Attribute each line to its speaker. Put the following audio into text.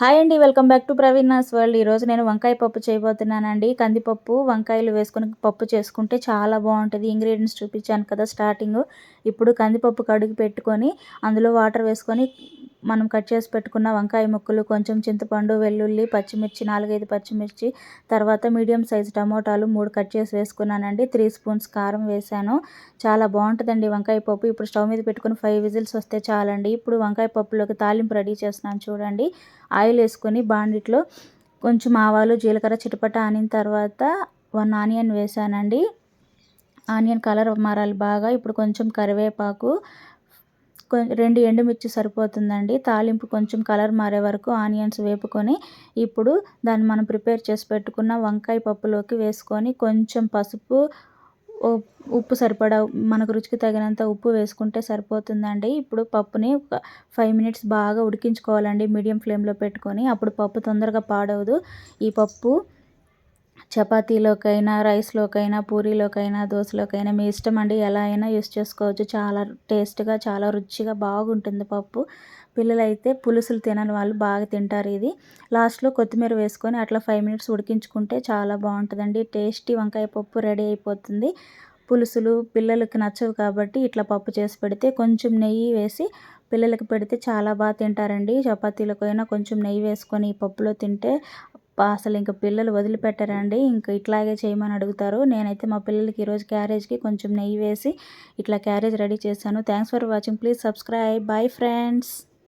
Speaker 1: Hi అండి welcome back to Praveen world. ఈరోజు నేను వంకాయ పప్పు చేయబోతున్నానండి. కందిపప్పు వంకాయలు వేసుకొని పప్పు చేసుకుంటే చాలా బాగుంటుంది. ఇంగ్రీడియంట్స్ చూపించాను కదా స్టార్టింగ్ ఇప్పుడు కందిపప్పు కడుగు పెట్టుకొని అందులో వాటర్ వేసుకొని మనం కట్ చేసి పెట్టుకున్న వంకాయ ముక్కలు కొంచెం చింతపండు వెల్లుల్లి పచ్చిమిర్చి నాలుగైదు పచ్చిమిర్చి తర్వాత మీడియం సైజు టమోటాలు మూడు కట్ చేసి వేసుకున్నానండి. త్రీ స్పూన్స్ కారం వేసాను. చాలా బాగుంటుందండి వంకాయ పప్పు. ఇప్పుడు స్టవ్ మీద పెట్టుకుని ఫైవ్ విజిల్స్ వస్తే చాలండి. ఇప్పుడు వంకాయ పప్పులోకి తాలింపు రెడీ చేస్తున్నాను చూడండి. ఆయిల్ వేసుకొని బాండిట్లో కొంచెం ఆవాలు జీలకర్ర చిటపట ఆనిన తర్వాత వన్ ఆనియన్ వేసానండి. ఆనియన్ కలర్ మారాలి బాగా. ఇప్పుడు కొంచెం కరివేపాకు రెండు ఎండుమిర్చి సరిపోతుందండి. తాలింపు కొంచెం కలర్ మారే వరకు ఆనియన్స్ వేపుకొని ఇప్పుడు దాన్ని మనం ప్రిపేర్ చేసి పెట్టుకున్న వంకాయ పప్పులోకి వేసుకొని కొంచెం పసుపు ఉప్పు సరిపడా మనకు రుచికి తగినంత ఉప్పు వేసుకుంటే సరిపోతుందండి. ఇప్పుడు పప్పుని ఒక ఫైవ్ మినిట్స్ బాగా ఉడికించుకోవాలండి. మీడియం ఫ్లేమ్లో పెట్టుకొని అప్పుడు పప్పు తొందరగా పాడవదు. ఈ పప్పు చపాతీలోకైనా రైస్లోకైనా పూరీలోకైనా దోశలోకైనా మీ ఇష్టం అండి. ఎలా అయినా యూస్ చేసుకోవచ్చు. చాలా టేస్ట్గా చాలా రుచిగా బాగుంటుంది పప్పు. పిల్లలైతే పులుసులు తినని వాళ్ళు బాగా తింటారు ఇది. లాస్ట్లో కొత్తిమీర వేసుకొని అట్లా ఫైవ్ మినిట్స్ ఉడికించుకుంటే చాలా బాగుంటుందండి. టేస్టీ వంకాయ పప్పు రెడీ అయిపోతుంది. పులుసులు పిల్లలకి నచ్చవు కాబట్టి ఇట్లా పప్పు చేసి పెడితే కొంచెం నెయ్యి వేసి పిల్లలకి పెడితే చాలా బాగా తింటారండి. చపాతీలకైనా కొంచెం నెయ్యి వేసుకొని ఈ పప్పులో తింటే అసలు ఇంకా పిల్లలు వదిలిపెట్టారండి ఇంకా ఇట్లాగే చేయమని అడుగుతారు. నేనైతే మా పిల్లలకి ఈరోజు క్యారేజ్కి కొంచెం నెయ్యి వేసి ఇట్లా క్యారేజ్ రెడీ చేశాను. Thanks for watching. Please subscribe. Bye friends.